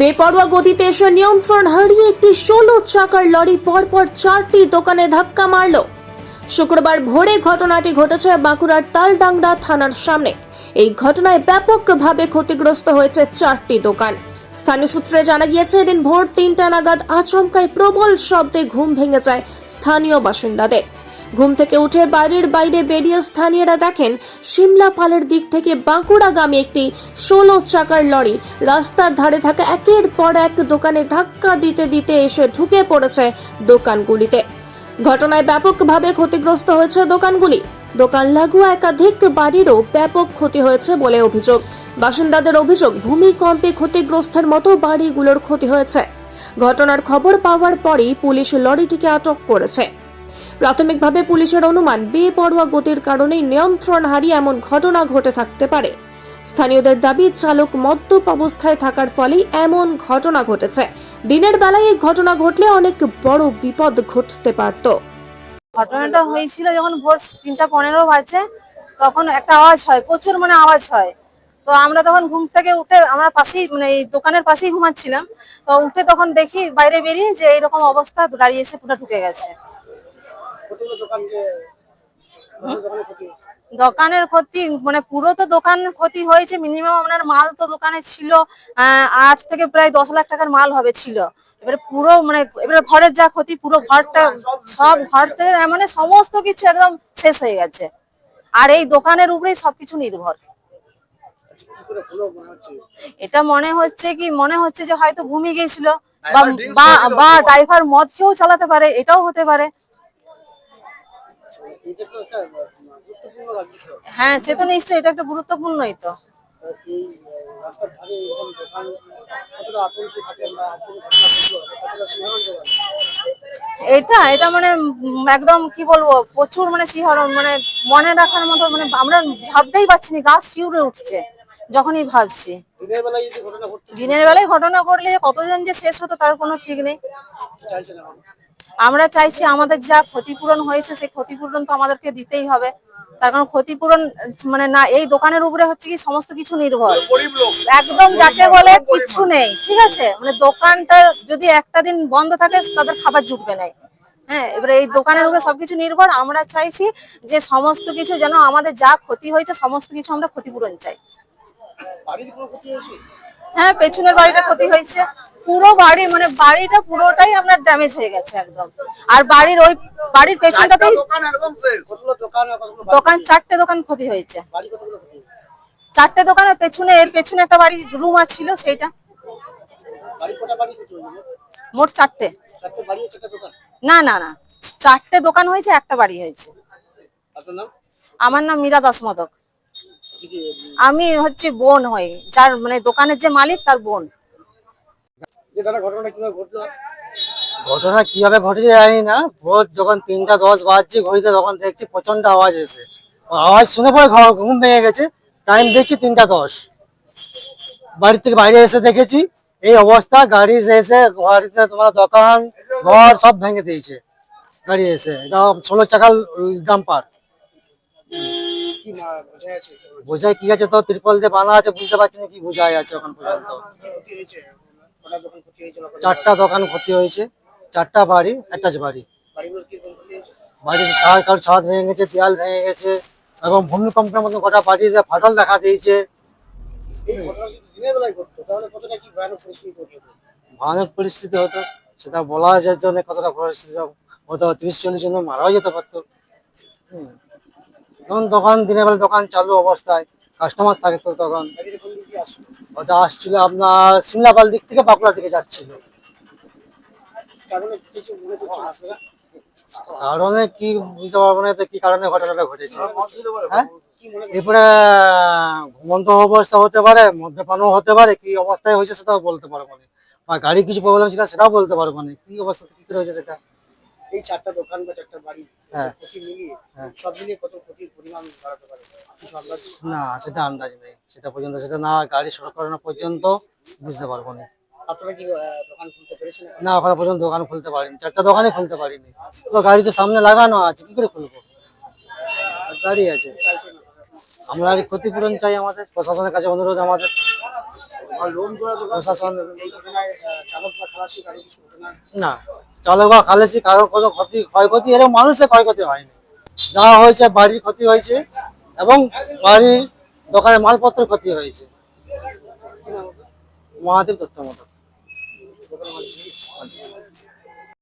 বেপরোয়া গতিতে এসে নিয়ন্ত্রণ হারিয়ে একটি ষোলো চাকার লরি পরপর চারটি দোকানে ধাক্কা মারল। শুক্রবার ভোরে ঘটনাটি ঘটেছে বাঁকুড়ার তালডাংরা থানার সামনে। এই ঘটনায় ব্যাপকভাবে ক্ষতিগ্রস্ত হয়েছে চারটি দোকান। স্থানীয় সূত্রে জানা গিয়েছে, এদিন ভোর তিনটা নাগাদ আচমকায় প্রবল শব্দে ঘুম ভেঙে যায় স্থানীয় বাসিন্দাদের। ঘুম থেকে উঠে বাড়ির বাইরে বেরিয়ে স্থানীয়রা দেখেন সিমলা পালের দিক থেকে বাঁকুড়াগামী একটি ষোলো চাকার লরি। রাস্তার ধারে থাকা একের পর এক দোকানে ধাক্কা দিতে দিতে এসে ঢুকে পড়েছে দোকানগুলিতে। ঘটনায় ব্যাপকভাবে ক্ষতিগ্রস্ত হয়েছে দোকানগুলি। দোকান লাগোয়া একাধিক বাড়িরও ব্যাপক ক্ষতি হয়েছে বলে অভিযোগ। বাসিন্দাদের অভিযোগ, ভূমিকম্পে ক্ষতিগ্রস্তের মতো বাড়িগুলোর ক্ষতি হয়েছে। ঘটনার খবর পাওয়ার পরই পুলিশ লরিটিকে আটক করেছে। প্রাথমিকভাবে পুলিশের অনুমান, বেপরোয়া গতির কারণেই নিয়ন্ত্রণ হারিয়ে এমন ঘটনা ঘটে থাকতে পারে। স্থানীয়দের দাবি, চালক মদ্যপ অবস্থায় থাকার ফলেই এমন ঘটনা ঘটেছে। দিনের বেলায় এই ঘটনা ঘটলে অনেক বড় বিপদ ঘটতে পারত। ঘটনাটা হয়েছিল যখন ভোর তিনটা পনেরো বাজে, তখন একটা আওয়াজ হয়, প্রচুর মানে আওয়াজ হয়। তো আমরা তখন ঘুম থেকে উঠে, আমরা পাশেই মানে এই দোকানের পাশেই ঘুমাচ্ছিলাম। তো উঠে তখন দেখি বাইরে বেরিয়ে যে এইরকম অবস্থা, গাড়ি এসে পুরো ঢুকে গেছে। দোকানের ক্ষতি মানে পুরো তো দোকান ক্ষতি হয়েছে মিনিমাম আপনার মাল তো দোকানে ছিল আট থেকে প্রায় দশ লাখ টাকার মাল হবে ছিল। এবারে পুরো মানে এবারে ঘরের যা ক্ষতি পুরো ঘরটা সব ঘর থেকে মানে সমস্ত কিছু একদম শেষ হয়ে গেছে। আর এই দোকানের উপরেই সবকিছু নির্ভর। এটা মনে হচ্ছে কি মনে হচ্ছে যে হয়তো ঘুমিয়ে বা- বা ড্রাইভার মদ খেয়েও চালাতে পারে এটাও হতে পারে। হ্যাঁ সে তো নিশ্চয়ই এটা একটা গুরুত্বপূর্ণই তো। এটা এটা মানে একদম কি বলব প্রচুর মানে শিহরণ মানে মনে রাখার মতো মানে আমরা ভাবতেই পারছি না গাছ শিউরে উঠছে যখনই ভাবছি। দিনের বেলায় ঘটনা ঘটলে কতজন যে শেষ হতো তার কোনো ঠিক নেই। আমরা চাইছি আমাদের যা ক্ষতিপূরণ হয়েছে, সেই ক্ষতিপূরণ তো আমাদেরকে দিতেই হবে। তার কারণ ক্ষতিপূরণ মানে না, এই দোকানের উপরে হচ্ছে কি সমস্ত কিছু নির্ভর। একদম যাকে বলে কিছু নেই, ঠিক আছে? মানে দোকানটা যদি একটা দিন বন্ধ থাকে, তাদের খাবার জুটবে না। হ্যাঁ এবারে এই দোকানের উপরে সবকিছু নির্ভর। আমরা চাইছি যে সমস্ত কিছু যেন আমাদের যা ক্ষতি হয়েছে, সমস্ত কিছু আমরা ক্ষতিপূরণ চাই। হ্যাঁ পেছনের বাড়িটা ক্ষতি হয়েছে। পুরো বাড়ি মানে বাড়িটা পুরোটাই আপনার ড্যামেজ হয়ে গেছে একদম। আর বাড়ির ওই বাড়ির পেছনটাতেই দোকান চারটে দোকান ক্ষতি হয়েছে। চারটে দোকানের পেছনে এর পেছনে একটা বাড়ি রুম ছিল সেইটা। মোট চারটে। না না না। চারটে দোকান হয়েছে একটা বাড়ি হয়েছে। আমার নাম মীরা দাস মদক। আমি হচ্ছে বোন হই। যার মানে দোকানের যে মালিক তার বোন। যে দাদা ঘটনাটা কীভাবে ঘটলো? ঘটনা কীভাবে ঘটেছে জানি না। ভোর যখন তিনটা দশ বাজছে ঘড়িতে তখন দেখছি প্রচণ্ড আওয়াজ এসে। আওয়াজ শুনে পরে ঘর ঘুম ভেঙে গেছে। টাইম দেখছি তিনটা দশ। বাড়ি থেকে বাইরে এসে দেখেছি। এই অবস্থা গাড়ি এসে গাড়িতে তোমার দোকান ঘর সব ভেঙে দিয়েছে। গাড়ি এসে। ষোলো চাকার ডাম্পার বোঝায় কি আছে তো? ত্রিপল দিয়ে বানা আছে বুঝতে পারছি না কি বোঝাই আছে এখন পর্যন্ত। চারটা দোকান ক্ষতি হয়েছে। চারটা বাড়ি অ্যাটাচ বাড়ি। বাড়ির ছাদ কারোর ছাদ ভেঙে গেছে দেয়াল ভেঙে গেছে এবং ভূমিকম্পের মতো গোটা বাড়িতে ফাটল দেখা দিয়েছে। ভয়ানক পরিস্থিতি হতো? সেটা বলা যেত না কতটা পরিস্থিতি হতো। তিরিশ চল্লিশ জন মারাও যেতে পারতো। হুম। তখন দোকান দিনের বেলা দোকান চালু অবস্থায় কাস্টমার থাকতো তখন। ওটা আসছিল আপনার সিমলাপাল দিক থেকে বাঁকুড়া দিকে যাচ্ছিল। কারণে কি বুঝতে পারব না কি কারণে ঘটনাটা ঘটেছে। হ্যাঁ? এরপরে ঘুমন্ত অবস্থা হতে পারে মদ্যপানও হতে পারে কি অবস্থায় হয়েছে সেটাও বলতে পারব না। বা গাড়ি কিছু প্রবলেম ছিল সেটাও বলতে পারব না। কি অবস্থা কি করে হয়েছে সেটা? এই চারটা দোকান বা চারটা বাড়ি হ্যাঁ। ক্ষতি মিলিয়ে হ্যাঁ। সব মিলিয়ে কত ক্ষতির পরিমাণ বাড়াতে পারে? না সেটা আন্দাজ নেই। সেটা পর্যন্ত সেটা না গাড়ি সড়ক করানো পর্যন্ত বুঝতে পারব না। আপনারা কি দোকান খুলতে পেরেছেন না ওখানে পর্যন্ত দোকান খুলতে পারিনি। চারটা দোকানই খুলতে পারিনি। তো গাড়ি তো সামনে লাগানো আছে কি করে খুলবো? দাঁড়িয়ে আছে। আমরা ক্ষতিপূরণ চাই আমাদের প্রশাসনের কাছে অনুরোধ আমাদের। প্রশাসন না। চালক বা খালেছি কারও কোনো ক্ষতি, ক্ষয়ক্ষতি, এরকম মানুষের ক্ষয়ক্ষতি হয়নি। যা হয়েছে, বাড়ির ক্ষতি হয়েছে এবং বাড়ির দোকানের মালপত্র ক্ষতি হয়েছে। মহাদেব দত্ত মতো